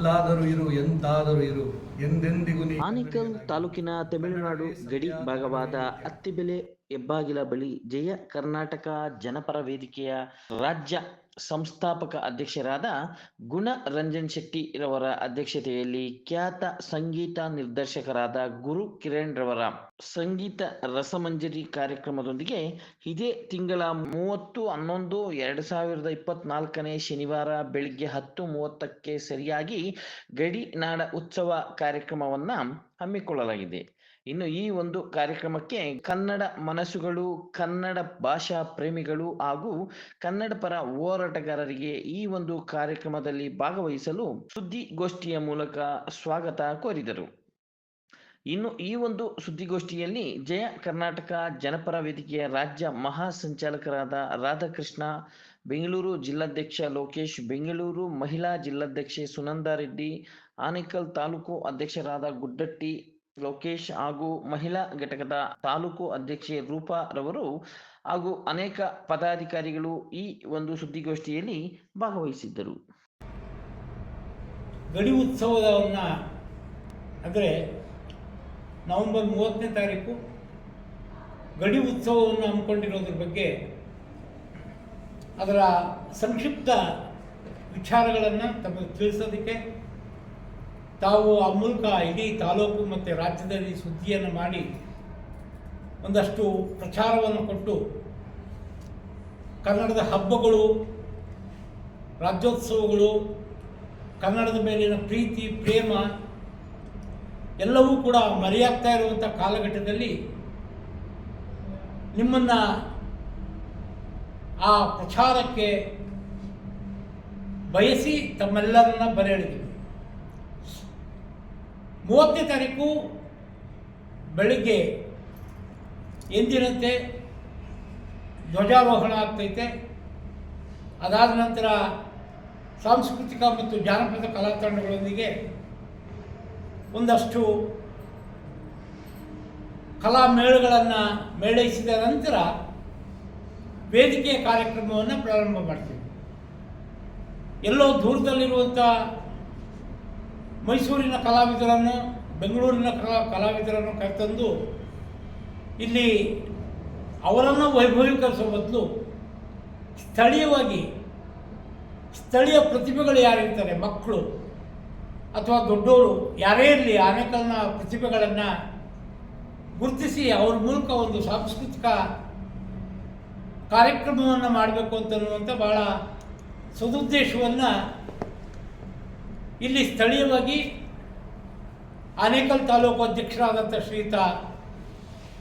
ಎಲ್ಲಾದರೂ ಇರು, ಎಂತಾದರೂ ಇರು, ಎಂದೆಂದಿಗೂ ಆನೇಕಲ್ ತಾಲೂಕಿನ ತಮಿಳುನಾಡು ಗಡಿ ಭಾಗವಾದ ಅತ್ತಿಬೆಲೆ ಹೆಬ್ಬಾಗಿಲ ಬಳಿ ಜಯ ಕರ್ನಾಟಕ ಜನಪರ ವೇದಿಕೆಯ ರಾಜ್ಯ ಸಂಸ್ಥಾಪಕ ಅಧ್ಯಕ್ಷರಾದ ಗುಣ ರಂಜನ್ ಶೆಟ್ಟಿ ರವರ ಅಧ್ಯಕ್ಷತೆಯಲ್ಲಿ ಖ್ಯಾತ ಸಂಗೀತ ನಿರ್ದೇಶಕರಾದ ಗುರು ಕಿರಣ್ ರವರ ಸಂಗೀತ ರಸಮಂಜರಿ ಕಾರ್ಯಕ್ರಮದೊಂದಿಗೆ ಇದೇ ತಿಂಗಳ ಮೂವತ್ತು, ಹನ್ನೊಂದು, ಎರಡು ಸಾವಿರದ ಇಪ್ಪತ್ನಾಲ್ಕನೇ ಶನಿವಾರ ಬೆಳಿಗ್ಗೆ ಹತ್ತು ಮೂವತ್ತಕ್ಕೆ ಸರಿಯಾಗಿ ಗಡಿನಾಡ ಉತ್ಸವ ಕಾರ್ಯಕ್ರಮವನ್ನ ಹಮ್ಮಿಕೊಳ್ಳಲಾಗಿದೆ. ಇನ್ನು ಈ ಒಂದು ಕಾರ್ಯಕ್ರಮಕ್ಕೆ ಕನ್ನಡ ಮನಸ್ಸುಗಳು, ಕನ್ನಡ ಭಾಷಾ ಪ್ರೇಮಿಗಳು ಹಾಗೂ ಕನ್ನಡ ಪರ ಹೋರಾಟಗಾರರಿಗೆ ಈ ಒಂದು ಕಾರ್ಯಕ್ರಮದಲ್ಲಿ ಭಾಗವಹಿಸಲು ಸುದ್ದಿಗೋಷ್ಠಿಯ ಮೂಲಕ ಸ್ವಾಗತ ಕೋರಿದರು. ಇನ್ನು ಈ ಒಂದು ಸುದ್ದಿಗೋಷ್ಠಿಯಲ್ಲಿ ಜಯ ಕರ್ನಾಟಕ ಜನಪರ ವೇದಿಕೆಯ ರಾಜ್ಯ ಮಹಾ ಸಂಚಾಲಕರಾದ ರಾಧಾಕೃಷ್ಣ ಬೆಂಗಳೂರು ಜಿಲ್ಲಾಧ್ಯಕ್ಷ ಲೋಕೇಶ್, ಬೆಂಗಳೂರು ಮಹಿಳಾ ಜಿಲ್ಲಾಧ್ಯಕ್ಷೆ ಸುನಂದಾ ರೆಡ್ಡಿ, ಆನೇಕಲ್ ತಾಲೂಕು ಅಧ್ಯಕ್ಷರಾದ ಗುಡ್ಡಟ್ಟಿ ಲೋಕೇಶ್ ಹಾಗೂ ಮಹಿಳಾ ಘಟಕದ ತಾಲೂಕು ಅಧ್ಯಕ್ಷೆ ರೂಪಾ ರವರು ಹಾಗೂ ಅನೇಕ ಪದಾಧಿಕಾರಿಗಳು ಈ ಒಂದು ಸುದ್ದಿಗೋಷ್ಠಿಯಲ್ಲಿ ಭಾಗವಹಿಸಿದ್ದರು. ಗಡಿ ಉತ್ಸವವನ್ನು ಅಂದರೆ ನವೆಂಬರ್ ಮೂವತ್ತನೇ ತಾರೀಕು ಗಡಿ ಉತ್ಸವವನ್ನು ಹಮ್ಮಿಕೊಂಡಿರೋದ್ರ ಬಗ್ಗೆ ಅದರ ಸಂಕ್ಷಿಪ್ತ ವಿಚಾರಗಳನ್ನು ತಮಗೆ ತಿಳಿಸೋದಕ್ಕೆ ತಾವು ಆ ಮೂಲಕ ಇಡೀ ತಾಲೂಕು ಮತ್ತು ರಾಜ್ಯದಲ್ಲಿ ಸುದ್ದಿಯನ್ನು ಮಾಡಿ ಒಂದಷ್ಟು ಪ್ರಚಾರವನ್ನು ಕೊಟ್ಟು ಕನ್ನಡದ ಹಬ್ಬಗಳು, ರಾಜ್ಯೋತ್ಸವಗಳು, ಕನ್ನಡದ ಮೇಲಿನ ಪ್ರೀತಿ, ಪ್ರೇಮ ಎಲ್ಲವೂ ಕೂಡ ಮರೆಯಾಗ್ತಾ ಇರುವಂಥ ಕಾಲಘಟ್ಟದಲ್ಲಿ ನಿಮ್ಮನ್ನು ಆ ಪ್ರಚಾರಕ್ಕೆ ಬಯಸಿ ತಮ್ಮೆಲ್ಲರನ್ನ ಬರೆಯಿದ್ದೀವಿ ಮೂವತ್ತನೇ ತಾರೀಕು ಬೆಳಿಗ್ಗೆ ಎಂದಿನಂತೆ ಧ್ವಜಾರೋಹಣ ಆಗ್ತೈತೆ. ಅದಾದ ನಂತರ ಸಾಂಸ್ಕೃತಿಕ ಮತ್ತು ಜಾನಪದ ಕಲಾ ತಂಡಗಳೊಂದಿಗೆ ಒಂದಷ್ಟು ಕಲಾ ಮೇಳಗಳನ್ನು ಮೇಳೈಸಿದ ನಂತರ ವೇದಿಕೆಯ ಕಾರ್ಯಕ್ರಮವನ್ನು ಪ್ರಾರಂಭ ಮಾಡ್ತೀವಿ. ಎಲ್ಲೋ ದೂರದಲ್ಲಿರುವಂಥ ಮೈಸೂರಿನ ಕಲಾವಿದರನ್ನು, ಬೆಂಗಳೂರಿನ ಕಲಾ ಕಲಾವಿದರನ್ನು ಕರೆತಂದು ಇಲ್ಲಿ ಅವರನ್ನು ವೈಭವೀಕರಿಸುವ ಬದಲು ಸ್ಥಳೀಯವಾಗಿ ಸ್ಥಳೀಯ ಪ್ರತಿಭೆಗಳು ಯಾರಿರ್ತಾರೆ, ಮಕ್ಕಳು ಅಥವಾ ದೊಡ್ಡವರು ಯಾರೇ ಇರಲಿ ಆನೇಕಲ್ನ ಪ್ರತಿಭೆಗಳನ್ನು ಗುರುತಿಸಿ ಅವ್ರ ಮೂಲಕ ಒಂದು ಸಾಂಸ್ಕೃತಿಕ ಕಾರ್ಯಕ್ರಮವನ್ನು ಮಾಡಬೇಕು ಅಂತನ್ನುವಂಥ ಭಾಳ ಸದುದ್ದೇಶವನ್ನು ಇಲ್ಲಿ ಸ್ಥಳೀಯವಾಗಿ ಆನೇಕಲ್ ತಾಲೂಕು ಅಧ್ಯಕ್ಷರಾದಂಥ ಶ್ರೀಯುತ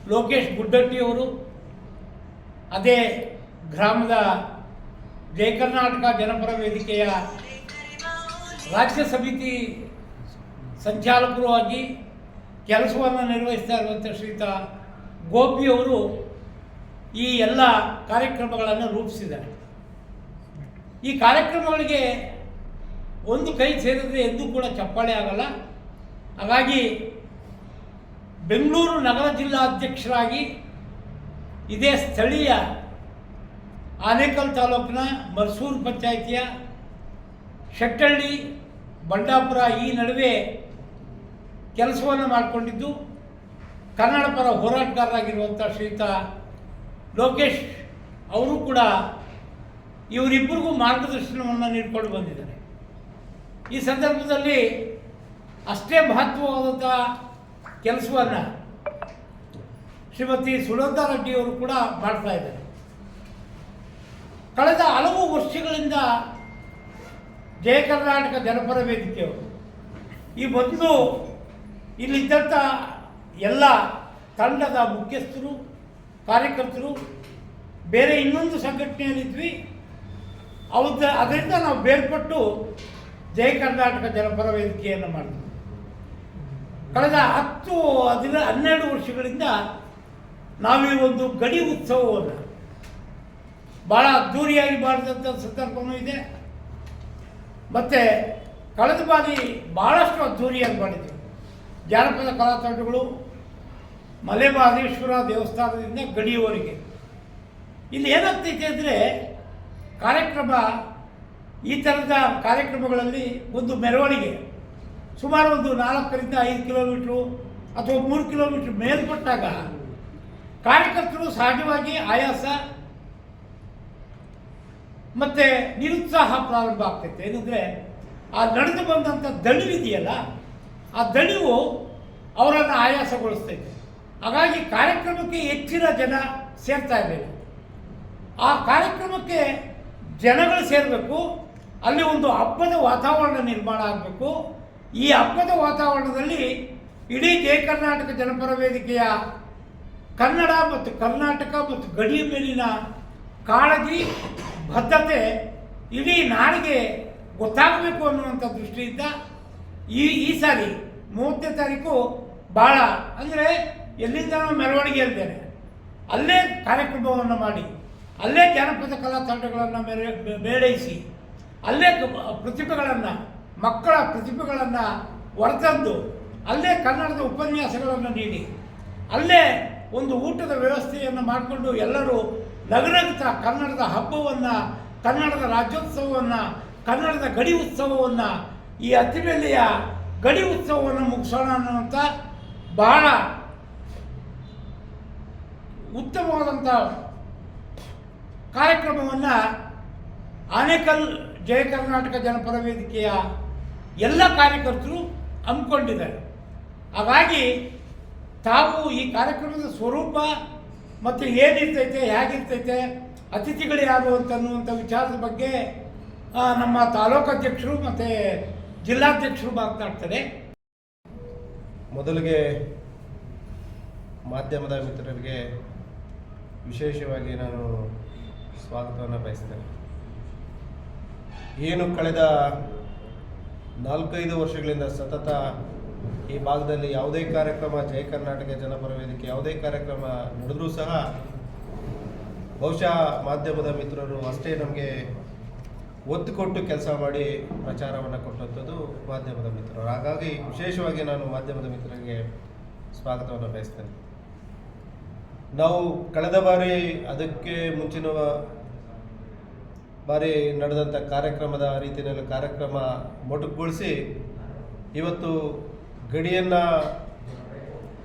ಲೋಕೇಶ್ ಗುಡ್ಡಟ್ಟಿಯವರು, ಅದೇ ಗ್ರಾಮದ ಜಯ ಕರ್ನಾಟಕ ಜನಪರ ವೇದಿಕೆಯ ರಾಜ್ಯ ಸಮಿತಿ ಸಂಚಾಲಕರು ಆಗಿ ಕೆಲಸವನ್ನು ನಿರ್ವಹಿಸ್ತಾ ಇರುವಂಥ ಶ್ರೀಯುತ ಗೋಪಿಯವರು ಈ ಎಲ್ಲ ಕಾರ್ಯಕ್ರಮಗಳನ್ನು ರೂಪಿಸಿದ್ದಾರೆ. ಈ ಕಾರ್ಯಕ್ರಮಗಳಿಗೆ ಒಂದು ಕೈ ಸೇರಿದ್ರೆ ಎಂದೂ ಕೂಡ ಚಪ್ಪಾಳೆ ಆಗಲ್ಲ. ಹಾಗಾಗಿ ಬೆಂಗಳೂರು ನಗರ ಜಿಲ್ಲಾಧ್ಯಕ್ಷರಾಗಿ ಇದೇ ಸ್ಥಳೀಯ ಆನೇಕಲ್ ತಾಲೂಕಿನ ಮರ್ಸೂರು ಪಂಚಾಯಿತಿಯ ಶೆಟ್ಟಳ್ಳಿ, ಬಂಡಾಪುರ ಈ ನಡುವೆ ಕೆಲಸವನ್ನು ಮಾಡಿಕೊಂಡಿದ್ದು ಕನ್ನಡ ಪರ ಹೋರಾಟಗಾರರಾಗಿರುವಂಥ ಶ್ರೀಯುತ ಲೋಕೇಶ್ ಅವರು ಕೂಡ ಇವರಿಬ್ಬರಿಗೂ ಮಾರ್ಗದರ್ಶನವನ್ನು ನೀಡಿಕೊಂಡು ಬಂದಿದ್ದಾರೆ. ಈ ಸಂದರ್ಭದಲ್ಲಿ ಅಷ್ಟೇ ಮಹತ್ವವಾದಂಥ ಕೆಲಸವನ್ನು ಶ್ರೀಮತಿ ಸುನಂದಾ ರೆಡ್ಡಿಯವರು ಕೂಡ ಮಾಡ್ತಾ ಇದ್ದಾರೆ. ಕಳೆದ ಹಲವು ವರ್ಷಗಳಿಂದ ಜಯ ಕರ್ನಾಟಕ ಜನಪರ ವೇದಿಕೆಯವರು ಈ ಮೊದಲು ಇಲ್ಲಿದ್ದಂಥ ಎಲ್ಲ ತಂಡದ ಮುಖ್ಯಸ್ಥರು ಕಾರ್ಯಕರ್ತರು ಬೇರೆ ಇನ್ನೊಂದು ಸಂಘಟನೆಯಲ್ಲಿದ್ವಿ. ಅವ್ರದ್ದು ಅದರಿಂದ ನಾವು ಬೇರ್ಪಟ್ಟು ಜಯ ಕರ್ನಾಟಕ ಜನಪರ ವೇದಿಕೆಯನ್ನು ಮಾಡಿದ್ವಿ ಕಳೆದ ಹತ್ತು ಹದಿನ ಹನ್ನೆರಡು ವರ್ಷಗಳಿಂದ ನಾವೀ ಒಂದು ಗಡಿ ಉತ್ಸವವನ್ನು ಭಾಳ ಅದ್ಧೂರಿಯಾಗಿ ಮಾಡಿದಂಥ ಸಂದರ್ಭವೂ ಇದೆ. ಮತ್ತು ಕಳೆದ ಬಾರಿ ಭಾಳಷ್ಟು ಅದ್ಧೂರಿಯಾಗಿ ಮಾಡಿದ್ವಿ. ಜಾನಪದ ಕಲಾ ಮಲೆಮಹದೇಶ್ವರ ದೇವಸ್ಥಾನದಿಂದ ಗಡಿಯವರೆಗೆ. ಇಲ್ಲಿ ಏನಾಗ್ತೈತೆ ಅಂದರೆ ಕಾರ್ಯಕ್ರಮ, ಈ ಥರದ ಕಾರ್ಯಕ್ರಮಗಳಲ್ಲಿ ಒಂದು ಮೆರವಣಿಗೆ. ಸುಮಾರು ಒಂದು ನಾಲ್ಕರಿಂದ ಐದು ಕಿಲೋಮೀಟ್ರು ಅಥವಾ ಮೂರು ಕಿಲೋಮೀಟ್ರ್ ಮೇಲ್ಪಟ್ಟಾಗ ಕಾರ್ಯಕರ್ತರು ಸಹಜವಾಗಿ ಆಯಾಸ ಮತ್ತು ನಿರುತ್ಸಾಹ ಪ್ರಾರಂಭ ಆಗ್ತೈತೆ. ಏನಂದರೆ ಆ ನಡೆದು ಬಂದಂಥ ದಣಿವಿದೆಯಲ್ಲ, ಆ ದಣಿವು ಅವರನ್ನು ಆಯಾಸಗೊಳಿಸ್ತೈತೆ. ಹಾಗಾಗಿ ಕಾರ್ಯಕ್ರಮಕ್ಕೆ ಹೆಚ್ಚಿನ ಜನ ಸೇರ್ತಾ ಇರಲಿಲ್ಲ ಆ ಕಾರ್ಯಕ್ರಮಕ್ಕೆ ಜನಗಳು ಸೇರಬೇಕು, ಅಲ್ಲಿ ಒಂದು ಹಬ್ಬದ ವಾತಾವರಣ ನಿರ್ಮಾಣ ಆಗಬೇಕು. ಈ ಹಬ್ಬದ ವಾತಾವರಣದಲ್ಲಿ ಇಡೀ ಜಯ ಕರ್ನಾಟಕ ಜನಪರ ವೇದಿಕೆಯ ಕನ್ನಡ ಮತ್ತು ಕರ್ನಾಟಕ ಮತ್ತು ಗಡಿ ಮೇಲಿನ ಕಾಳಜಿ ಬದ್ಧತೆ ಇಡೀ ನಾಡಿಗೆ ಗೊತ್ತಾಗಬೇಕು ಅನ್ನುವಂಥ ದೃಷ್ಟಿಯಿಂದ ಈ ಈ ಸಾರಿ ಮೂವತ್ತನೇ ತಾರೀಕು ಭಾಳ ಅಂದರೆ ಎಲ್ಲಿಂದನೋ ಮೆರವಣಿಗೆ ಇದ್ದೇನೆ ಅಲ್ಲೇ ಕಾರ್ಯಕ್ರಮವನ್ನು ಮಾಡಿ, ಅಲ್ಲೇ ಜಾನಪದ ಕಲಾ ತಂಡಗಳನ್ನು ಮೇರೆ ಮೇಳೈಸಿ, ಅಲ್ಲೇ ಪ್ರತಿಭೆಗಳನ್ನು, ಮಕ್ಕಳ ಪ್ರತಿಭೆಗಳನ್ನು ಹೊರತಂದು ಅಲ್ಲೇ ಕನ್ನಡದ ಉಪನ್ಯಾಸಗಳನ್ನು ನೀಡಿ, ಅಲ್ಲೇ ಒಂದು ಊಟದ ವ್ಯವಸ್ಥೆಯನ್ನು ಮಾಡಿಕೊಂಡು ಎಲ್ಲರೂ ನಗನಗ್ತಾ ಕನ್ನಡದ ಹಬ್ಬವನ್ನು, ಕನ್ನಡದ ರಾಜ್ಯೋತ್ಸವವನ್ನು, ಕನ್ನಡದ ಗಡಿ ಉತ್ಸವವನ್ನು, ಈ ಅತಿಬೆಲೆಯ ಗಡಿ ಉತ್ಸವವನ್ನು ಮುಗಿಸೋಣ ಅನ್ನುವಂಥ ಬಹಳ ಉತ್ತಮವಾದಂಥ ಕಾರ್ಯಕ್ರಮವನ್ನು ಆನೇಕಲ್ ಜಯ ಕರ್ನಾಟಕ ಜನಪರ ವೇದಿಕೆಯ ಎಲ್ಲ ಕಾರ್ಯಕರ್ತರು ಹಮ್ಮಿಕೊಂಡಿದ್ದಾರೆ. ಹಾಗಾಗಿ ತಾವು ಈ ಕಾರ್ಯಕ್ರಮದ ಸ್ವರೂಪ ಮತ್ತು ಏನಿರ್ತೈತೆ ಹೇಗಿರ್ತೈತೆ, ಅತಿಥಿಗಳು ಯಾರು ಅಂತ ಅನ್ನುವಂಥ ವಿಚಾರದ ಬಗ್ಗೆ ನಮ್ಮ ತಾಲೂಕು ಅಧ್ಯಕ್ಷರು ಮತ್ತು ಜಿಲ್ಲಾಧ್ಯಕ್ಷರು ಮಾತನಾಡ್ತಾರೆ. ಮೊದಲಿಗೆ ಮಾಧ್ಯಮದ ಮಿತ್ರರಿಗೆ ವಿಶೇಷವಾಗಿ ನಾನು ಸ್ವಾಗತವನ್ನು ಬಯಸ್ತೇನೆ. ಏನು ಕಳೆದ ನಾಲ್ಕೈದು ವರ್ಷಗಳಿಂದ ಸತತ ಈ ಭಾಗದಲ್ಲಿ ಯಾವುದೇ ಕಾರ್ಯಕ್ರಮ ಜಯ ಕರ್ನಾಟಕ ಜನಪರ ವೇದಿಕೆ ಯಾವುದೇ ಕಾರ್ಯಕ್ರಮ ನಡೆದರೂ ಸಹ ಬಹುಶಃ ಮಾಧ್ಯಮದ ಮಿತ್ರರು ಅಷ್ಟೇ ನಮಗೆ ಒತ್ತು ಕೊಟ್ಟು ಕೆಲಸ ಮಾಡಿ ಪ್ರಚಾರವನ್ನು ಕೊಟ್ಟಂಥದ್ದು ಮಾಧ್ಯಮದ ಮಿತ್ರರು. ಹಾಗಾಗಿ ವಿಶೇಷವಾಗಿ ನಾನು ಮಾಧ್ಯಮದ ಮಿತ್ರರಿಗೆ ಸ್ವಾಗತವನ್ನು ಬಯಸ್ತೇನೆ. ನಾವು ಕಳೆದ ಬಾರಿ ಅದಕ್ಕೆ ಮುಂಚಿನ ಬಾರಿ ನಡೆದಂಥ ಕಾರ್ಯಕ್ರಮದ ರೀತಿಯಲ್ಲಿ ಕಾರ್ಯಕ್ರಮ ಮೊಟಕುಗೊಳಿಸಿ, ಇವತ್ತು ಗಡಿಯನ್ನು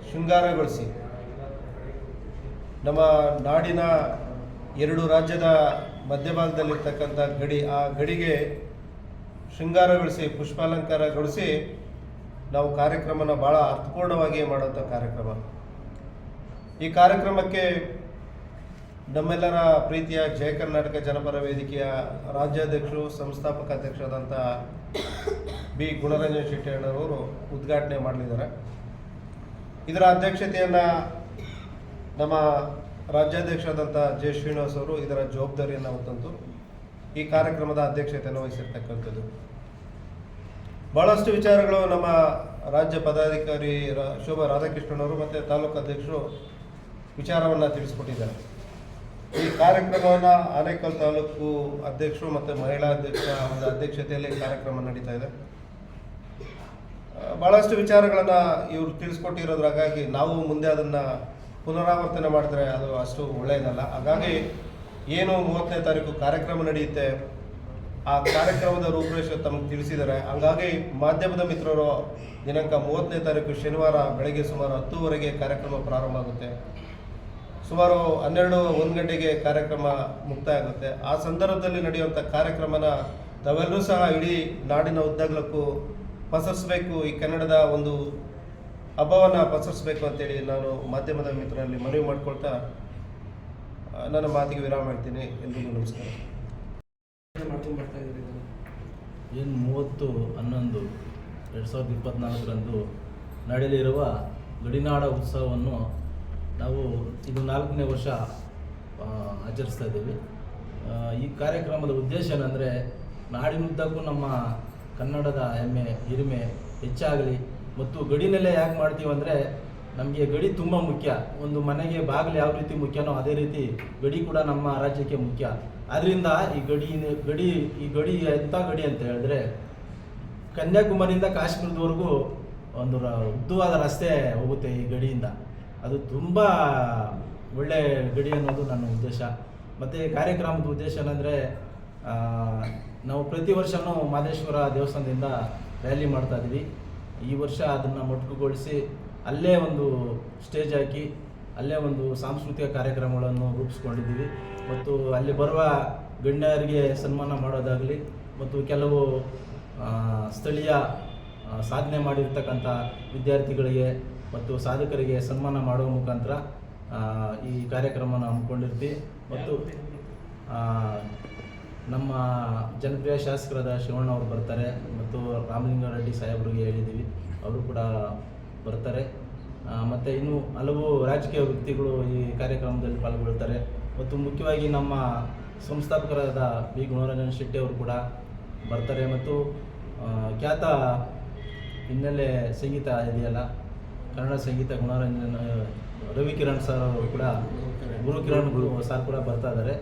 ಶೃಂಗಾರಗೊಳಿಸಿ, ನಮ್ಮ ನಾಡಿನ ಎರಡು ರಾಜ್ಯದ ಮಧ್ಯಭಾಗದಲ್ಲಿರ್ತಕ್ಕಂಥ ಗಡಿ, ಆ ಗಡಿಗೆ ಶೃಂಗಾರಗೊಳಿಸಿ, ಪುಷ್ಪಾಲಂಕಾರಗೊಳಿಸಿ ನಾವು ಕಾರ್ಯಕ್ರಮನ ಭಾಳ ಅರ್ಥಪೂರ್ಣವಾಗಿ ಮಾಡುವಂಥ ಕಾರ್ಯಕ್ರಮ. ಈ ಕಾರ್ಯಕ್ರಮಕ್ಕೆ ನಮ್ಮೆಲ್ಲರ ಪ್ರೀತಿಯ ಜಯ ಕರ್ನಾಟಕ ಜನಪರ ವೇದಿಕೆಯ ರಾಜ್ಯಾಧ್ಯಕ್ಷರು, ಸಂಸ್ಥಾಪಕ ಅಧ್ಯಕ್ಷರಾದಂಥ ಬಿ. ಗುಣರಂಜನ್ ಶೆಟ್ಟಿ ಅಣ್ಣರವರು ಉದ್ಘಾಟನೆ ಮಾಡಲಿದ್ದಾರೆ. ಇದರ ಅಧ್ಯಕ್ಷತೆಯನ್ನು ನಮ್ಮ ರಾಜ್ಯಾಧ್ಯಕ್ಷರಾದಂಥ ಜೆ. ಶ್ರೀನಿವಾಸ್ ಅವರು ಇದರ ಜವಾಬ್ದಾರಿಯನ್ನು ಹೊತ್ತಂತು. ಈ ಕಾರ್ಯಕ್ರಮದ ಅಧ್ಯಕ್ಷತೆಯನ್ನು ವಹಿಸಿರ್ತಕ್ಕಂಥದ್ದು. ಬಹಳಷ್ಟು ವಿಚಾರಗಳು ನಮ್ಮ ರಾಜ್ಯ ಪದಾಧಿಕಾರಿ ಶೋಭಾ ರಾಧಾಕೃಷ್ಣನವರು ಮತ್ತು ತಾಲೂಕು ಅಧ್ಯಕ್ಷರು ವಿಚಾರವನ್ನು ತಿಳಿಸ್ಕೊಟ್ಟಿದ್ದಾರೆ. ಈ ಕಾರ್ಯಕ್ರಮವನ್ನು ಆನೇಕಲ್ ತಾಲೂಕು ಅಧ್ಯಕ್ಷರು ಮತ್ತು ಮಹಿಳಾ ಅಧ್ಯಕ್ಷ ಒಂದು ಅಧ್ಯಕ್ಷತೆಯಲ್ಲಿ ಕಾರ್ಯಕ್ರಮ ನಡೀತಾ ಇದೆ. ಭಾಳಷ್ಟು ವಿಚಾರಗಳನ್ನು ಇವರು ತಿಳಿಸ್ಕೊಟ್ಟಿರೋದ್ರ ಹಾಗಾಗಿ ನಾವು ಮುಂದೆ ಅದನ್ನು ಪುನರಾವರ್ತನೆ ಮಾಡಿದ್ರೆ ಅದು ಅಷ್ಟು ಒಳ್ಳೆಯದಲ್ಲ ಹಾಗಾಗಿ ಏನು ಮೂವತ್ತನೇ ತಾರೀಕು ಕಾರ್ಯಕ್ರಮ ನಡೆಯುತ್ತೆ, ಆ ಕಾರ್ಯಕ್ರಮದ ರೂಪುರೇಷೆ ತಮಗೆ ತಿಳಿಸಿದ್ದಾರೆ. ಹಂಗಾಗಿ ಮಾಧ್ಯಮದ ಮಿತ್ರರು ದಿನಾಂಕ ಮೂವತ್ತನೇ ತಾರೀಕು ಶನಿವಾರ ಬೆಳಗ್ಗೆ ಸುಮಾರು ಹತ್ತುವರೆಗೆ ಕಾರ್ಯಕ್ರಮ ಪ್ರಾರಂಭ ಆಗುತ್ತೆ. ಸುಮಾರು ಹನ್ನೆರಡು ಒಂದು ಗಂಟೆಗೆ ಕಾರ್ಯಕ್ರಮ ಮುಕ್ತಾಯ ಆಗುತ್ತೆ ಆ ಸಂದರ್ಭದಲ್ಲಿ ನಡೆಯುವಂಥ ಕಾರ್ಯಕ್ರಮನ ನಾವೆಲ್ಲರೂ ಸಹ ಇಡೀ ನಾಡಿನ ಉದ್ದಗಲಕ್ಕೂ ಪಸರಿಸಬೇಕು. ಈ ಕನ್ನಡದ ಒಂದು ಹಬ್ಬವನ್ನು ಪಸರಿಸಬೇಕು ಅಂತೇಳಿ ನಾನು ಮಾಧ್ಯಮದ ಮಿತ್ರರಲ್ಲಿ ಮನವಿ ಮಾಡಿಕೊಳ್ತಾ ನನ್ನ ಮಾತಿಗೆ ವಿರಾಮ ಮಾಡ್ತೀನಿ ಎಲ್ರಿಗೂ ನಮಸ್ಕಾರ. ಏನು ಮೂವತ್ತು ಹನ್ನೊಂದು ಎರಡು ಸಾವಿರದ ಇಪ್ಪತ್ತ್ನಾಲ್ಕರಂದು ನಡೆಯಲಿರುವ ಗಡಿನಾಡ ಉತ್ಸವವನ್ನು ನಾವು ಇದು ನಾಲ್ಕನೇ ವರ್ಷ ಆಚರಿಸ್ತಾ ಇದ್ದೀವಿ. ಈ ಕಾರ್ಯಕ್ರಮದ ಉದ್ದೇಶ ಏನಂದರೆ ನಾಡಿನುದ್ದಕ್ಕೂ ನಮ್ಮ ಕನ್ನಡದ ಹೆಮ್ಮೆ, ಹಿರಿಮೆ ಹೆಚ್ಚಾಗಲಿ ಮತ್ತು ಗಡಿನೆಲೆ ಯಾಕೆ ಮಾಡ್ತೀವಿ ಅಂದರೆ, ನಮಗೆ ಗಡಿ ತುಂಬ ಮುಖ್ಯ. ಒಂದು ಮನೆಗೆ ಬಾಗಿಲು ಯಾವ ರೀತಿ ಮುಖ್ಯನೋ ಅದೇ ರೀತಿ ಗಡಿ ಕೂಡ ನಮ್ಮ ರಾಜ್ಯಕ್ಕೆ ಮುಖ್ಯ. ಆದ್ದರಿಂದ ಈ ಗಡಿ ಗಡಿ, ಈ ಗಡಿ ಎಂಥ ಗಡಿ ಅಂತ ಹೇಳಿದ್ರೆ, ಕನ್ಯಾಕುಮಾರಿಯಿಂದ ಕಾಶ್ಮೀರದವರೆಗೂ ಒಂದು ಉದ್ದವಾದ ರಸ್ತೆ ಹೋಗುತ್ತೆ ಈ ಗಡಿಯಿಂದ. ಅದು ತುಂಬ ಒಳ್ಳೆ ಗಡಿ ಅನ್ನೋದು ನನ್ನ ಉದ್ದೇಶ. ಮತ್ತು ಕಾರ್ಯಕ್ರಮದ ಉದ್ದೇಶ ಏನಂದರೆ ನಾವು ಪ್ರತಿ ವರ್ಷವೂ ಮಾದೇಶ್ವರ ದೇವಸ್ಥಾನದಿಂದ ರ್ಯಾಲಿ ಮಾಡ್ತಾ ಇದ್ದೀವಿ. ಈ ವರ್ಷ ಅದನ್ನು ಮೊಟಕುಗೊಳಿಸಿ ಅಲ್ಲೇ ಒಂದು ಸ್ಟೇಜ್ ಹಾಕಿ, ಅಲ್ಲೇ ಒಂದು ಸಾಂಸ್ಕೃತಿಕ ಕಾರ್ಯಕ್ರಮಗಳನ್ನು ರೂಪಿಸ್ಕೊಂಡಿದ್ದೀವಿ. ಮತ್ತು ಅಲ್ಲಿ ಬರುವ ಗಣ್ಯರಿಗೆ ಸನ್ಮಾನ ಮಾಡೋದಾಗಲಿ, ಮತ್ತು ಕೆಲವು ಸ್ಥಳೀಯ ಸಾಧನೆ ಮಾಡಿರ್ತಕ್ಕಂಥ ವಿದ್ಯಾರ್ಥಿಗಳಿಗೆ ಮತ್ತು ಸಾಧಕರಿಗೆ ಸನ್ಮಾನ ಮಾಡುವ ಮುಖಾಂತರ ಈ ಕಾರ್ಯಕ್ರಮವನ್ನು ಹಮ್ಮಿಕೊಂಡಿರ್ತೀವಿ. ಮತ್ತು ನಮ್ಮ ಜನಪ್ರಿಯ ಶಾಸಕರಾದ ಶಿವಣ್ಣ ಅವರು ಬರ್ತಾರೆ ಮತ್ತು ರಾಮಲಿಂಗಾರೆಡ್ಡಿ ಸಾಹೇಬರಿಗೆ ಹೇಳಿದ್ದೀವಿ. ಅವರು ಕೂಡ ಬರ್ತಾರೆ. ಮತ್ತು ಇನ್ನು ಹಲವು ರಾಜಕೀಯ ವ್ಯಕ್ತಿಗಳು ಈ ಕಾರ್ಯಕ್ರಮದಲ್ಲಿ ಪಾಲ್ಗೊಳ್ತಾರೆ. ಮತ್ತು ಮುಖ್ಯವಾಗಿ ನಮ್ಮ ಸಂಸ್ಥಾಪಕರಾದ ಬಿ. ಗುಣರಂಜನ್ ಶೆಟ್ಟಿ ಅವರು ಕೂಡ ಬರ್ತಾರೆ. ಮತ್ತು ಖ್ಯಾತ ಹಿನ್ನೆಲೆ ಸಂಗೀತ ಇದೆಯಲ್ಲ ಕನ್ನಡ ಸಂಗೀತ ಗುಣರಂಜನ, ರವಿಕಿರಣ್ ಸರ್ ಅವರು ಕೂಡ ಗುರು ಕಿರಣ್ ಗುರು ಸರ್ ಕೂಡ ಬರ್ತಾ ಇದ್ದಾರೆ.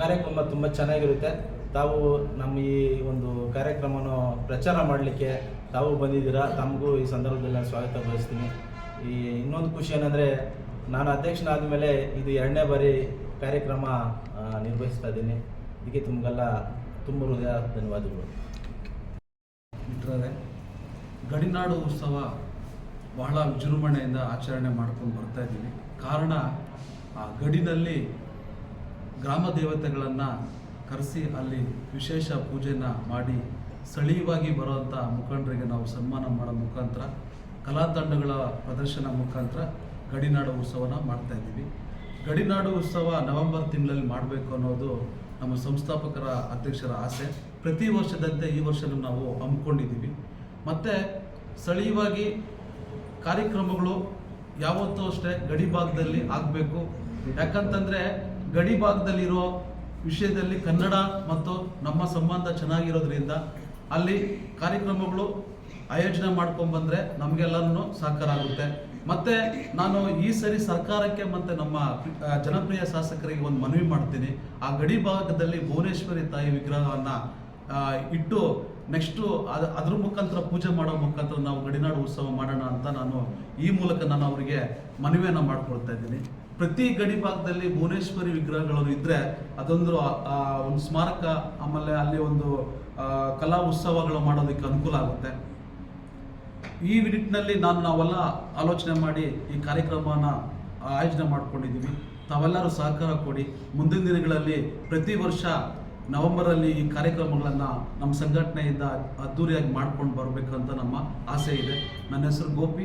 ಕಾರ್ಯಕ್ರಮ ತುಂಬ ಚೆನ್ನಾಗಿರುತ್ತೆ. ತಾವು ನಮ್ಮ ಈ ಒಂದು ಕಾರ್ಯಕ್ರಮನ ಪ್ರಚಾರ ಮಾಡಲಿಕ್ಕೆ ತಾವು ಬಂದಿದ್ದೀರಾ? ತಮಗೂ ಈ ಸಂದರ್ಭದಲ್ಲಿ ನಾನು ಸ್ವಾಗತ ಬಯಸ್ತೀನಿ. ಈ, ಇನ್ನೊಂದು ಖುಷಿ ಏನಂದರೆ, ನಾನು ಅಧ್ಯಕ್ಷನಾದ ಮೇಲೆ ಇದು ಎರಡನೇ ಬಾರಿ ಕಾರ್ಯಕ್ರಮ ನಿರ್ವಹಿಸ್ತಾ ಇದ್ದೀನಿ. ಇದಕ್ಕೆ ತಮಗೆಲ್ಲ ತುಂಬ ಹೃದಯ ಧನ್ಯವಾದಗಳು. ಮಿತ್ರರೇ, ಗಡಿನಾಡು ಉತ್ಸವ ಬಹಳ ವಿಜೃಂಭಣೆಯಿಂದ ಆಚರಣೆ ಮಾಡ್ಕೊಂಡು ಬರ್ತಾ ಇದ್ದೀವಿ. ಕಾರಣ, ಆ ಗಡಿನಲ್ಲಿ ಗ್ರಾಮ ದೇವತೆಗಳನ್ನು ಕರೆಸಿ ಅಲ್ಲಿ ವಿಶೇಷ ಪೂಜೆನ ಮಾಡಿ ಸ್ಥಳೀಯವಾಗಿ ಬರುವಂಥ ಮುಖಂಡರಿಗೆ ನಾವು ಸನ್ಮಾನ ಮಾಡೋ ಮುಖಾಂತರ, ಕಲಾ ತಂಡಗಳ ಪ್ರದರ್ಶನ ಮುಖಾಂತರ ಗಡಿನಾಡು ಉತ್ಸವನ ಮಾಡ್ತಾ ಇದ್ದೀವಿ. ಗಡಿನಾಡು ಉತ್ಸವ ನವೆಂಬರ್ ತಿಂಗಳಲ್ಲಿ ಮಾಡಬೇಕು ಅನ್ನೋದು ನಮ್ಮ ಸಂಸ್ಥಾಪಕರ ಅಧ್ಯಕ್ಷರ ಆಸೆ. ಪ್ರತಿ ವರ್ಷದಂತೆ ಈ ವರ್ಷನೂ ನಾವು ಹಮ್ಮಿಕೊಂಡಿದ್ದೀವಿ. ಮತ್ತು ಸ್ಥಳೀಯವಾಗಿ ಕಾರ್ಯಕ್ರಮಗಳು ಯಾವತ್ತೂ ಅಷ್ಟೇ ಗಡಿ ಭಾಗದಲ್ಲಿ ಆಗಬೇಕು. ಯಾಕಂತಂದರೆ ಗಡಿ ಭಾಗದಲ್ಲಿರೋ ವಿಷಯದಲ್ಲಿ ಕನ್ನಡ ಮತ್ತು ನಮ್ಮ ಸಂಬಂಧ ಚೆನ್ನಾಗಿರೋದ್ರಿಂದ ಅಲ್ಲಿ ಕಾರ್ಯಕ್ರಮಗಳು ಆಯೋಜನೆ ಮಾಡ್ಕೊಂಡ್ಬಂದ್ರೆ ನಮಗೆಲ್ಲರೂ ಸಹಕಾರ ಆಗುತ್ತೆ. ಮತ್ತು ನಾನು ಈ ಸರಿ ಸರ್ಕಾರಕ್ಕೆ ಮತ್ತು ನಮ್ಮ ಜನಪ್ರಿಯ ಶಾಸಕರಿಗೆ ಒಂದು ಮನವಿ ಮಾಡ್ತೀನಿ. ಆ ಗಡಿ ಭಾಗದಲ್ಲಿ ಭುವನೇಶ್ವರಿ ತಾಯಿ ವಿಗ್ರಹವನ್ನು ಇಟ್ಟು ನೆಕ್ಸ್ಟು ಅದು ಅದ್ರ ಮುಖಾಂತರ ಪೂಜೆ ಮಾಡೋ ಮುಖಾಂತರ ನಾವು ಗಡಿನಾಡು ಉತ್ಸವ ಮಾಡೋಣ ಅಂತ ನಾನು ಈ ಮೂಲಕ ನಾನು ಅವರಿಗೆ ಮನವಿಯನ್ನು ಮಾಡ್ಕೊಳ್ತಾ ಇದ್ದೀನಿ. ಪ್ರತಿ ಗಡಿ ಭಾಗದಲ್ಲಿ ಭುವನೇಶ್ವರಿ ವಿಗ್ರಹಗಳು ಇದ್ದರೆ ಅದೊಂದು ಒಂದು ಸ್ಮಾರಕ, ಆಮೇಲೆ ಅಲ್ಲಿ ಒಂದು ಕಲಾ ಉತ್ಸವಗಳು ಮಾಡೋದಕ್ಕೆ ಅನುಕೂಲ ಆಗುತ್ತೆ. ಈ ನಿಟ್ಟಿನಲ್ಲಿ ನಾನು ನಾವೆಲ್ಲ ಆಲೋಚನೆ ಮಾಡಿ ಈ ಕಾರ್ಯಕ್ರಮನ ಆಯೋಜನೆ ಮಾಡ್ಕೊಂಡಿದ್ದೀವಿ. ತಾವೆಲ್ಲರೂ ಸಹಕಾರ ಕೊಡಿ. ಮುಂದಿನ ದಿನಗಳಲ್ಲಿ ಪ್ರತಿ ವರ್ಷ ನವೆಂಬರಲ್ಲಿ ಈ ಕಾರ್ಯಕ್ರಮಗಳನ್ನು ನಮ್ಮ ಸಂಘಟನೆಯಿಂದ ಅದ್ದೂರಿಯಾಗಿ ಮಾಡ್ಕೊಂಡು ಬರಬೇಕಂತ ನಮ್ಮ ಆಸೆ ಇದೆ. ನನ್ನ ಹೆಸರು ಗೋಪಿ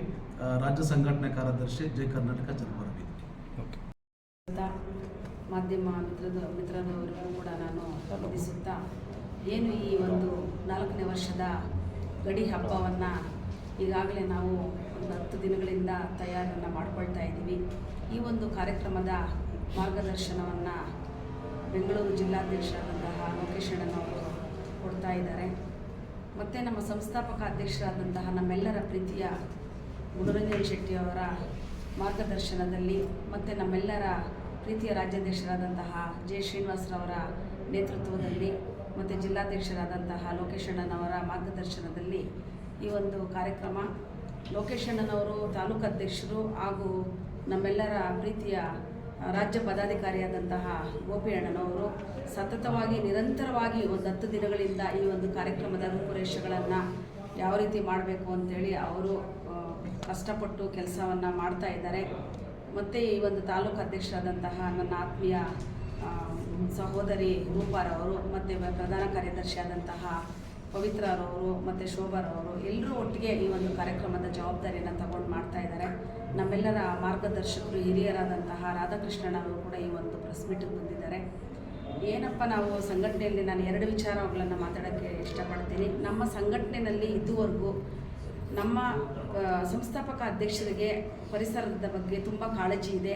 ರಾಜ್ಯ ಸಂಘಟನೆ ಕಾರ್ಯದರ್ಶಿ ಜೈ ಕರ್ನಾಟಕ ಜನಪರ ವೇದಿಕೆ. ಮಾಧ್ಯಮ ಮಿತ್ರದ ಮಿತ್ರದವರಿಗೂ ಕೂಡ ನಾನು ವಂದಿಸುತ್ತಾ ಏನು ಈ ಒಂದು ನಾಲ್ಕನೇ ವರ್ಷದ ಗಡಿ ಹಬ್ಬವನ್ನು ಈಗಾಗಲೇ ನಾವು ಒಂದು ಹತ್ತು ದಿನಗಳಿಂದ ತಯಾರನ್ನು ಮಾಡ್ಕೊಳ್ತಾ ಇದ್ದೀವಿ. ಈ ಒಂದು ಕಾರ್ಯಕ್ರಮದ ಮಾರ್ಗದರ್ಶನವನ್ನು ಬೆಂಗಳೂರು ಜಿಲ್ಲಾಧ್ಯಕ್ಷರಾದಂತಹ ಲೋಕೇಶ್ ಅಣ್ಣನವರು ಕೊಡ್ತಾ ಇದ್ದಾರೆ. ಮತ್ತು ನಮ್ಮ ಸಂಸ್ಥಾಪಕ ಅಧ್ಯಕ್ಷರಾದಂತಹ ನಮ್ಮೆಲ್ಲರ ಪ್ರೀತಿಯ ಮನೋರಂಜನ್ ಶೆಟ್ಟಿಯವರ ಮಾರ್ಗದರ್ಶನದಲ್ಲಿ ಮತ್ತು ನಮ್ಮೆಲ್ಲರ ಪ್ರೀತಿಯ ರಾಜ್ಯಾಧ್ಯಕ್ಷರಾದಂತಹ ಜೆ ಶ್ರೀನಿವಾಸರವರ ನೇತೃತ್ವದಲ್ಲಿ ಮತ್ತು ಜಿಲ್ಲಾಧ್ಯಕ್ಷರಾದಂತಹ ಲೋಕೇಶ್ ಅಣ್ಣನವರ ಮಾರ್ಗದರ್ಶನದಲ್ಲಿ ಈ ಒಂದು ಕಾರ್ಯಕ್ರಮ. ಲೋಕೇಶ್ ಅಣ್ಣನವರು ತಾಲೂಕು ಅಧ್ಯಕ್ಷರು ಹಾಗೂ ನಮ್ಮೆಲ್ಲರ ಪ್ರೀತಿಯ ರಾಜ್ಯ ಪದಾಧಿಕಾರಿಯಾದಂತಹ ಗೋಪಿ ಅಣ್ಣನವರು ಸತತವಾಗಿ ನಿರಂತರವಾಗಿ ಒಂದು ಹತ್ತು ದಿನಗಳಿಂದ ಈ ಒಂದು ಕಾರ್ಯಕ್ರಮದ ರೂಪುರೇಷೆಗಳನ್ನು ಯಾವ ರೀತಿ ಮಾಡಬೇಕು ಅಂತೇಳಿ ಅವರು ಕಷ್ಟಪಟ್ಟು ಕೆಲಸವನ್ನು ಮಾಡ್ತಾ ಇದ್ದಾರೆ. ಮತ್ತು ಈ ಒಂದು ತಾಲೂಕು ಅಧ್ಯಕ್ಷರಾದಂತಹ ನನ್ನ ಆತ್ಮೀಯ ಸಹೋದರಿ ರೂಪಾರವರು ಮತ್ತು ಪ್ರಧಾನ ಕಾರ್ಯದರ್ಶಿಯಾದಂತಹ ಪವಿತ್ರರವರು ಮತ್ತು ಶೋಭಾರವರು ಎಲ್ಲರೂ ಒಟ್ಟಿಗೆ ಈ ಒಂದು ಕಾರ್ಯಕ್ರಮದ ಜವಾಬ್ದಾರಿಯನ್ನು ತಗೊಂಡು ಮಾಡ್ತಾ ಇದ್ದಾರೆ ನಮ್ಮೆಲ್ಲರ ಮಾರ್ಗದರ್ಶಕರು, ಹಿರಿಯರಾದಂತಹ ರಾಧಾಕೃಷ್ಣನವರು ಕೂಡ ಈ ಒಂದು ಪ್ರೆಸ್ ಮೀಟಿಗೆ ಬಂದಿದ್ದಾರೆ. ಏನಪ್ಪ ನಾವು ಸಂಘಟನೆಯಲ್ಲಿ ನಾನು ಎರಡು ವಿಚಾರಗಳನ್ನು ಮಾತಾಡೋಕ್ಕೆ ಇಷ್ಟಪಡ್ತೀನಿ. ನಮ್ಮ ಸಂಘಟನೆಯಲ್ಲಿ ಇದುವರೆಗೂ ನಮ್ಮ ಸಂಸ್ಥಾಪಕ ಅಧ್ಯಕ್ಷರಿಗೆ ಪರಿಸರದ ಬಗ್ಗೆ ತುಂಬ ಕಾಳಜಿ ಇದೆ.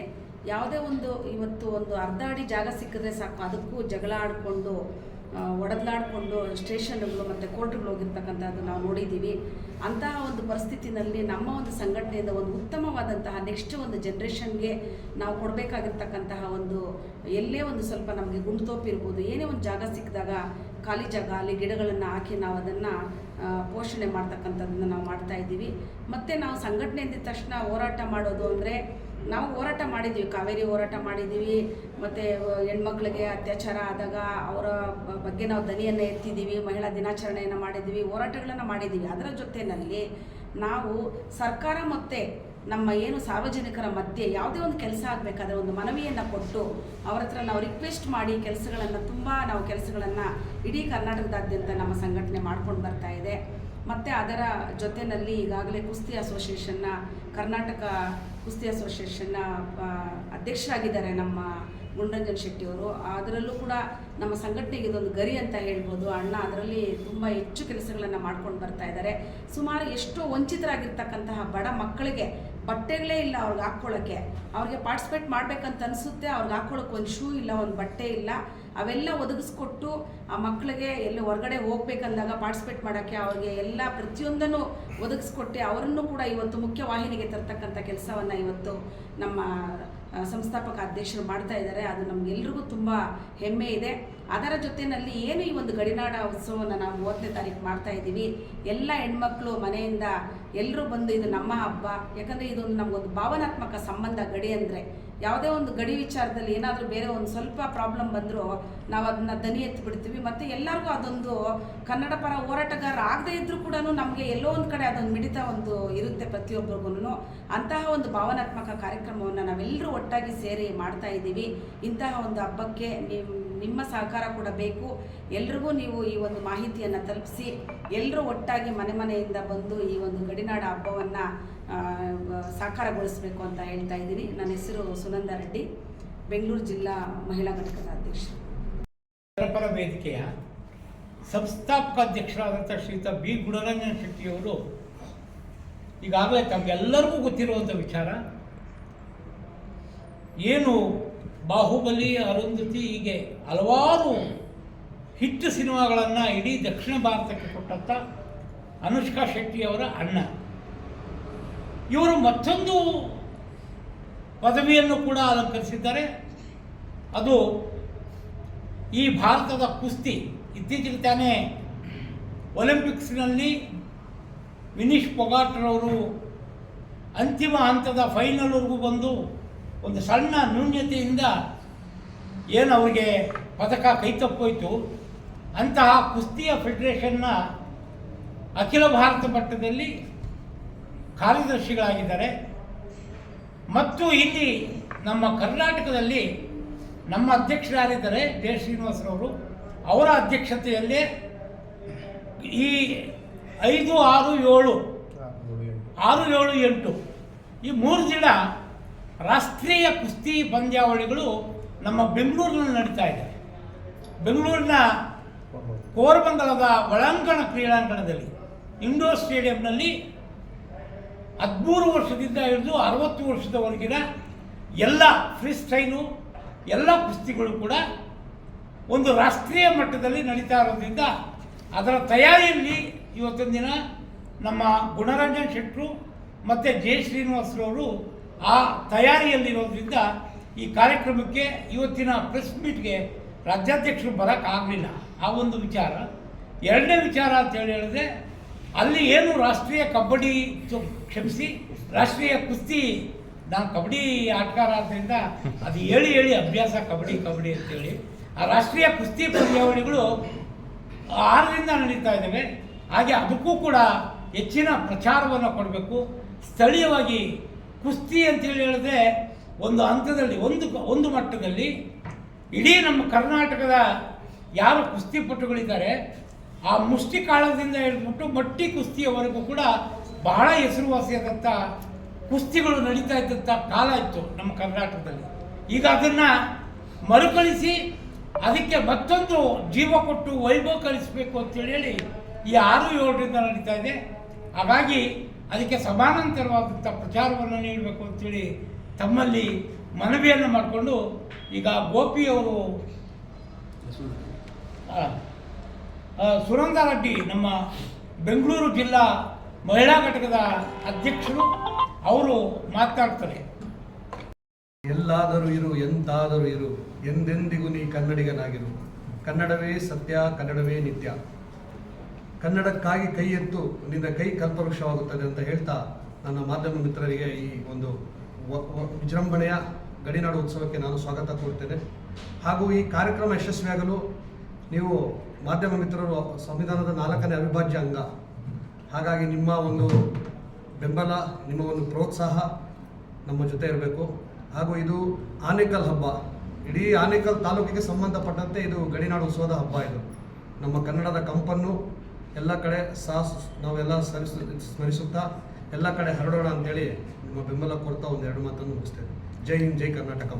ಯಾವುದೇ ಒಂದು ಇವತ್ತು ಒಂದು ಅರ್ಧ ಅಡಿ ಜಾಗ ಸಿಕ್ಕಿದ್ರೆ ಸಾಕು, ಅದಕ್ಕೂ ಜಗಳ ಆಡಿಕೊಂಡು ಒಡೆದ್ಲಾಡಿಕೊಂಡು ಸ್ಟೇಷನ್ಗಳು ಮತ್ತು ಕೋರ್ಟ್ಗಳು ಹೋಗಿರ್ತಕ್ಕಂಥದ್ದು ನಾವು ನೋಡಿದ್ದೀವಿ. ಅಂತಹ ಒಂದು ಪರಿಸ್ಥಿತಿನಲ್ಲಿ ನಮ್ಮ ಒಂದು ಸಂಘಟನೆಯಿಂದ ಒಂದು ಉತ್ತಮವಾದಂತಹ ನೆಕ್ಸ್ಟ್ ಒಂದು ಜನ್ರೇಷನ್ಗೆ ನಾವು ಕೊಡಬೇಕಾಗಿರ್ತಕ್ಕಂತಹ ಒಂದು, ಎಲ್ಲೇ ಒಂದು ಸ್ವಲ್ಪ ನಮಗೆ ಗುಂಡ್ತೋಪಿರ್ಬೋದು ಏನೇ ಒಂದು ಜಾಗ ಸಿಕ್ಕಿದಾಗ ಖಾಲಿ ಜಾಗ ಅಲ್ಲಿ ಗಿಡಗಳನ್ನು ಹಾಕಿ ನಾವು ಅದನ್ನು ಪೋಷಣೆ ಮಾಡ್ತಕ್ಕಂಥದ್ದನ್ನು ನಾವು ಮಾಡ್ತಾ ಇದ್ದೀವಿ. ಮತ್ತು ನಾವು ಸಂಘಟನೆ ಅಂದಿದ ತಕ್ಷಣ ಹೋರಾಟ ಮಾಡೋದು ಅಂದರೆ ನಾವು ಹೋರಾಟ ಮಾಡಿದ್ದೀವಿ, ಕಾವೇರಿ ಹೋರಾಟ ಮಾಡಿದ್ದೀವಿ, ಮತ್ತು ಹೆಣ್ಮಕ್ಳಿಗೆ ಅತ್ಯಾಚಾರ ಆದಾಗ ಅವರ ಬಗ್ಗೆ ನಾವು ದನಿಯನ್ನು ಎತ್ತಿದ್ದೀವಿ, ಮಹಿಳಾ ದಿನಾಚರಣೆಯನ್ನು ಮಾಡಿದ್ದೀವಿ, ಹೋರಾಟಗಳನ್ನು ಮಾಡಿದ್ದೀವಿ. ಅದರ ಜೊತೆಯಲ್ಲಿ ನಾವು ಸರ್ಕಾರ ಮತ್ತು ನಮ್ಮ ಏನು ಸಾರ್ವಜನಿಕರ ಮಧ್ಯೆ ಯಾವುದೇ ಒಂದು ಕೆಲಸ ಆಗಬೇಕಾದ್ರೆ ಒಂದು ಮನವಿಯನ್ನು ಕೊಟ್ಟು ಅವ್ರ ಹತ್ರ ನಾವು ರಿಕ್ವೆಸ್ಟ್ ಮಾಡಿ ಕೆಲಸಗಳನ್ನು ತುಂಬ ನಾವು ಕೆಲಸಗಳನ್ನು ಇಡೀ ಕರ್ನಾಟಕದಾದ್ಯಂತ ನಮ್ಮ ಸಂಘಟನೆ ಮಾಡ್ಕೊಂಡು ಬರ್ತಾ ಇದೆ. ಮತ್ತು ಅದರ ಜೊತೆಯಲ್ಲಿ ಈಗಾಗಲೇ ಕುಸ್ತಿ ಅಸೋಸಿಯೇಷನ್ನ, ಕರ್ನಾಟಕ ಕುಸ್ತಿ ಅಸೋಸಿಯೇಷನ್ನ ಅಧ್ಯಕ್ಷರಾಗಿದ್ದಾರೆ ನಮ್ಮ ಗುಂಡರಂಜನ್ ಶೆಟ್ಟಿಯವರು. ಅದರಲ್ಲೂ ಕೂಡ ನಮ್ಮ ಸಂಘಟನೆಗೆ ಇದೊಂದು ಗರಿ ಅಂತ ಹೇಳ್ಬೋದು. ಅಣ್ಣ ಅದರಲ್ಲಿ ತುಂಬ ಹೆಚ್ಚು ಕೆಲಸಗಳನ್ನು ಮಾಡ್ಕೊಂಡು ಬರ್ತಾ ಇದ್ದಾರೆ. ಸುಮಾರು ಎಷ್ಟೋ ವಂಚಿತರಾಗಿರ್ತಕ್ಕಂತಹ ಬಡ ಮಕ್ಕಳಿಗೆ ಬಟ್ಟೆಗಳೇ ಇಲ್ಲ ಅವ್ರಿಗೆ ಹಾಕ್ಕೊಳ್ಳೋಕ್ಕೆ ಅವ್ರಿಗೆ ಪಾರ್ಟಿಸಿಪೇಟ್ ಮಾಡ್ಬೇಕಂತ ಅನಿಸುತ್ತೆ. ಅವ್ರಿಗೆ ಹಾಕ್ಕೊಳ್ಳೋಕೆ ಒಂದು ಶೂ ಇಲ್ಲ, ಒಂದು ಬಟ್ಟೆ ಇಲ್ಲ. ಅವೆಲ್ಲ ಒದಗಿಸ್ಕೊಟ್ಟು ಆ ಮಕ್ಕಳಿಗೆ ಎಲ್ಲ ಹೊರಗಡೆ ಹೋಗ್ಬೇಕಂದಾಗ ಪಾರ್ಟಿಸಿಪೇಟ್ ಮಾಡೋಕ್ಕೆ ಅವ್ರಿಗೆ ಎಲ್ಲ ಪ್ರತಿಯೊಂದನ್ನು ಒದಗಿಸ್ಕೊಟ್ಟೆ. ಅವರನ್ನು ಕೂಡ ಇವತ್ತು ಮುಖ್ಯವಾಹಿನಿಗೆ ತರ್ತಕ್ಕಂಥ ಕೆಲಸವನ್ನು ಇವತ್ತು ನಮ್ಮ ಸಂಸ್ಥಾಪಕ ಅಧ್ಯಕ್ಷರು ಮಾಡ್ತಾ ಇದ್ದಾರೆ. ಅದು ನಮಗೆಲ್ರಿಗೂ ತುಂಬ ಹೆಮ್ಮೆ ಇದೆ. ಅದರ ಜೊತೆಯಲ್ಲಿ ಏನು ಈ ಒಂದು ಗಡಿನಾಡ ಉತ್ಸವವನ್ನು ನಾವು ಮೂವತ್ತನೇ ತಾರೀಕು ಮಾಡ್ತಾ ಇದ್ದೀವಿ. ಎಲ್ಲ ಹೆಣ್ಮಕ್ಳು ಮನೆಯಿಂದ ಎಲ್ಲರೂ ಬಂದು ಇದು ನಮ್ಮ ಹಬ್ಬ. ಯಾಕಂದರೆ ಇದೊಂದು ನಮಗೊಂದು ಭಾವನಾತ್ಮಕ ಸಂಬಂಧ ಗಡಿ ಅಂದರೆ. ಯಾವುದೇ ಒಂದು ಗಡಿ ವಿಚಾರದಲ್ಲಿ ಏನಾದರೂ ಬೇರೆ ಒಂದು ಸ್ವಲ್ಪ ಪ್ರಾಬ್ಲಮ್ ಬಂದರೂ ನಾವು ಅದನ್ನ ದನಿ ಎತ್ತಿಬಿಡ್ತೀವಿ ಮತ್ತು ಎಲ್ಲರಿಗೂ ಅದೊಂದು ಕನ್ನಡ ಪರ ಹೋರಾಟಗಾರ ಆಗದೇ ಇದ್ದರೂ ಕೂಡ ನಮಗೆ ಎಲ್ಲೋ ಒಂದು ಕಡೆ ಅದೊಂದು ಮಿಡಿತ ಒಂದು ಇರುತ್ತೆ ಪ್ರತಿಯೊಬ್ಬರಿಗೂ ಅಂತಹ ಒಂದು ಭಾವನಾತ್ಮಕ ಕಾರ್ಯಕ್ರಮವನ್ನು ನಾವೆಲ್ಲರೂ ಒಟ್ಟಾಗಿ ಸೇರಿ ಮಾಡ್ತಾ ಇದ್ದೀವಿ. ಇಂತಹ ಒಂದು ಹಬ್ಬಕ್ಕೆ ನಿಮ್ಮ ನಿಮ್ಮ ಸಹಕಾರ ಕೂಡ ಬೇಕು. ಎಲ್ರಿಗೂ ನೀವು ಈ ಒಂದು ಮಾಹಿತಿಯನ್ನು ತಲುಪಿಸಿ ಎಲ್ಲರೂ ಒಟ್ಟಾಗಿ ಮನೆ ಮನೆಯಿಂದ ಬಂದು ಈ ಒಂದು ಗಡಿನಾಡ ಹಬ್ಬವನ್ನು ಸಾಕಾರಗೊಳಿಸಬೇಕು ಅಂತ ಹೇಳ್ತಾ ಇದ್ದೀನಿ. ನನ್ನ ಹೆಸರು ಸುನಂದ ರೆಡ್ಡಿ, ಬೆಂಗಳೂರು ಜಿಲ್ಲಾ ಮಹಿಳಾ ಘಟಕದ ಅಧ್ಯಕ್ಷ. ಪರಪರ ವೇದಿಕೆಯ ಸಂಸ್ಥಾಪಕ ಅಧ್ಯಕ್ಷರಾದಂಥ ಶ್ರೀಯುತ ಬಿ. ಗುಣರಂಜನ್ ಶೆಟ್ಟಿಯವರು ಈಗಾಗಲೇ ತಮಗೆಲ್ಲರಿಗೂ ಗೊತ್ತಿರುವಂಥ ವಿಚಾರ, ಏನು ಬಾಹುಬಲಿ, ಅರುಂಧತಿ ಹೀಗೆ ಹಲವಾರು ಹಿಟ್ಟು ಸಿನಿಮಾಗಳನ್ನು ಇಡೀ ದಕ್ಷಿಣ ಭಾರತಕ್ಕೆ ಕೊಟ್ಟಂಥ ಅನುಷ್ಕಾ ಶೆಟ್ಟಿಯವರ ಅಣ್ಣ. ಇವರು ಮತ್ತೊಂದು ಪದವಿಯನ್ನು ಕೂಡ ಅಲಂಕರಿಸಿದ್ದಾರೆ. ಅದು ಈ ಭಾರತದ ಕುಸ್ತಿ, ಇತ್ತೀಚೆಗೆ ತಾನೇ ಒಲಿಂಪಿಕ್ಸ್ನಲ್ಲಿ ವಿನೀಶ್ ಪೊಗಾಟ್ರವರು ಅಂತಿಮ ಹಂತದ ಫೈನಲ್ವರೆಗೂ ಬಂದು ಒಂದು ಸಣ್ಣ ನ್ಯೂನ್ಯತೆಯಿಂದ ಏನು ಅವರಿಗೆ ಪದಕ ಕೈತಪ್ಪೋಯಿತು ಅಂತಹ ಕುಸ್ತಿಯ ಫೆಡರೇಷನ್ನ ಅಖಿಲ ಭಾರತ ಮಟ್ಟದಲ್ಲಿ ಕಾರ್ಯದರ್ಶಿಗಳಾಗಿದ್ದಾರೆ. ಮತ್ತು ಇಲ್ಲಿ ನಮ್ಮ ಕರ್ನಾಟಕದಲ್ಲಿ ನಮ್ಮ ಅಧ್ಯಕ್ಷರಾಗಿದ್ದಾರೆ ಜಯ ಶ್ರೀನಿವಾಸರವರು. ಅವರ ಅಧ್ಯಕ್ಷತೆಯಲ್ಲಿ ಈ ಐದು, ಆರು, ಏಳು ಆರು, ಏಳು, ಎಂಟು ಈ ಮೂರು ದಿನ ರಾಷ್ಟ್ರೀಯ ಕುಸ್ತಿ ಪಂದ್ಯಾವಳಿಗಳು ನಮ್ಮ ಬೆಂಗಳೂರಿನಲ್ಲಿ ನಡೀತಾ ಇದೆ. ಬೆಂಗಳೂರಿನ ಕೋರಮಂಗಲದ ಒಳಾಂಗಣ ಕ್ರೀಡಾಂಗಣದಲ್ಲಿ, ಇಂಡೋರ್ ಸ್ಟೇಡಿಯಂನಲ್ಲಿ ಹದಿಮೂರು ವರ್ಷದಿಂದ ಹಿಡಿದು ಅರವತ್ತು ವರ್ಷದವರೆಗಿನ ಎಲ್ಲ ಫ್ರೀ ಸ್ಟೈಲು ಎಲ್ಲ ಕುಸ್ತಿಗಳು ಕೂಡ ಒಂದು ರಾಷ್ಟ್ರೀಯ ಮಟ್ಟದಲ್ಲಿ ನಡೀತಾ ಇರೋದ್ರಿಂದ ಅದರ ತಯಾರಿಯಲ್ಲಿ ಇವತ್ತಿನ ದಿನ ನಮ್ಮ ಗುಣರಂಜನ್ ಶೆಟ್ಟರು ಮತ್ತು ಜೆ ಶ್ರೀನಿವಾಸರವರು ಆ ತಯಾರಿಯಲ್ಲಿರೋದ್ರಿಂದ ಈ ಕಾರ್ಯಕ್ರಮಕ್ಕೆ ಇವತ್ತಿನ ಪ್ರೆಸ್ ಮೀಟ್ಗೆ ರಾಜ್ಯಾಧ್ಯಕ್ಷರು ಬರೋಕ್ಕಾಗಲಿಲ್ಲ. ಆ ಒಂದು ವಿಚಾರ. ಎರಡನೇ ವಿಚಾರ ಅಂತೇಳಿ ಹೇಳಿದ್ರೆ ಅಲ್ಲಿ ಏನು ರಾಷ್ಟ್ರೀಯ ಕಬಡ್ಡಿ ಕ್ಷಮಿಸಿ, ರಾಷ್ಟ್ರೀಯ ಕುಸ್ತಿ ನಾನು ಕಬಡ್ಡಿ ಆಟಗಾರ ಆದ್ದರಿಂದ ಅದು ಹೇಳಿ ಹೇಳಿ ಅಭ್ಯಾಸ ಕಬಡ್ಡಿ ಕಬಡ್ಡಿ ಅಂತೇಳಿ. ಆ ರಾಷ್ಟ್ರೀಯ ಕುಸ್ತಿ ಪಂದ್ಯಾವಳಿಗಳು ಆರರಿಂದ ನಡೀತಾ ಇದ್ದಾವೆ ಹಾಗೆ ಅದಕ್ಕೂ ಕೂಡ ಹೆಚ್ಚಿನ ಪ್ರಚಾರವನ್ನು ಕೊಡಬೇಕು. ಸ್ಥಳೀಯವಾಗಿ ಕುಸ್ತಿ ಅಂತೇಳಿ ಹೇಳಿದ್ರೆ ಒಂದು ಹಂತದಲ್ಲಿ, ಒಂದು ಒಂದು ಮಟ್ಟದಲ್ಲಿ ಇಡೀ ನಮ್ಮ ಕರ್ನಾಟಕದ ಯಾರು ಕುಸ್ತಿಪಟುಗಳಿದ್ದಾರೆ ಆ ಮುಷ್ಟಿ ಕಾಳದಿಂದ ಹಿಡಿದ್ಬಿಟ್ಟು ಮಟ್ಟಿ ಕುಸ್ತಿಯವರೆಗೂ ಕೂಡ ಬಹಳ ಹೆಸರುವಾಸಿಯಾದಂಥ ಕುಸ್ತಿಗಳು ನಡೀತಾ ಇದ್ದಂಥ ಕಾಲ ಇತ್ತು ನಮ್ಮ ಕರ್ನಾಟಕದಲ್ಲಿ. ಈಗ ಅದನ್ನು ಮರುಕಳಿಸಿ ಅದಕ್ಕೆ ಮತ್ತೊಂದು ಜೀವ ಕೊಟ್ಟು ವೈಭವ ಕಲಿಸಬೇಕು ಅಂತೇಳಿ ಹೇಳಿ ಈ ಆರು ಏಳರಿಂದ ನಡೀತಾ ಇದೆ. ಹಾಗಾಗಿ ಅದಕ್ಕೆ ಸಮಾನಾಂತರವಾದಂಥ ಪ್ರಚಾರವನ್ನು ನೀಡಬೇಕು ಅಂತೇಳಿ ತಮ್ಮಲ್ಲಿ ಮನವಿಯನ್ನು ಮಾಡಿಕೊಂಡು ಈಗ ಗೋಪಿಯವರು ಆ, ಆ, ರೆಡ್ಡಿ ನಮ್ಮ ಬೆಂಗಳೂರು ಜಿಲ್ಲಾ ಮಹಿಳಾ ಘಟಕದ ಅಧ್ಯಕ್ಷರು ಅವರು ಮಾತಾಡ್ತಾರೆ. ಎಲ್ಲಾದರೂ ಇರು ಎಂತಾದರೂ ಇರು ಎಂದೆಂದಿಗೂ ನೀ ಕನ್ನಡಿಗನಾಗಿರು. ಕನ್ನಡವೇ ಸತ್ಯ ಕನ್ನಡವೇ ನಿತ್ಯ. ಕನ್ನಡಕ್ಕಾಗಿ ಕೈ ಎತ್ತು ನಿನ್ನ ಕೈ ಕಲ್ಪವೃಕ್ಷವಾಗುತ್ತದೆ ಅಂತ ಹೇಳ್ತಾ ನನ್ನ ಮಾಧ್ಯಮ ಮಿತ್ರರಿಗೆ ಈ ಒಂದು ವಿಜೃಂಭಣೆಯ ಗಡಿನಾಡು ಉತ್ಸವಕ್ಕೆ ನಾನು ಸ್ವಾಗತ ಕೋರ್ತೇನೆ ಹಾಗೂ ಈ ಕಾರ್ಯಕ್ರಮ ಯಶಸ್ವಿಯಾಗಲು ನೀವು ಮಾಧ್ಯಮ ಮಿತ್ರರು, ಸಂವಿಧಾನದ ನಾಲ್ಕನೇ ಅವಿಭಾಜ್ಯ ಅಂಗ. ಹಾಗಾಗಿ ನಿಮ್ಮ ಒಂದು ಬೆಂಬಲ, ನಿಮ್ಮ ಒಂದು ಪ್ರೋತ್ಸಾಹ ನಮ್ಮ ಜೊತೆ ಇರಬೇಕು. ಹಾಗೂ ಇದು ಆನೇಕಲ್ ಹಬ್ಬ. ಇಡೀ ಆನೇಕಲ್ ತಾಲೂಕಿಗೆ ಸಂಬಂಧಪಟ್ಟಂತೆ ಇದು ಗಡಿನಾಡು ಉತ್ಸವದ ಹಬ್ಬ ಇದು. ನಮ್ಮ ಕನ್ನಡದ ಕಂಪನ್ನು ಎಲ್ಲ ಕಡೆ ಸಹ ನಾವೆಲ್ಲ ಸ್ಮರಿಸುತ್ತಾ ಎಲ್ಲ ಕಡೆ ಹರಡೋಣ ಅಂತೇಳಿ ನಿಮ್ಮ ಬೆಂಬಲ ಕೊಡ್ತಾ ಒಂದೆರಡು ಮಾತನ್ನು ಮುಗಿಸ್ತೇವೆ ಜೈ ಹಿಂದ್, ಜೈ ಕರ್ನಾಟಕ.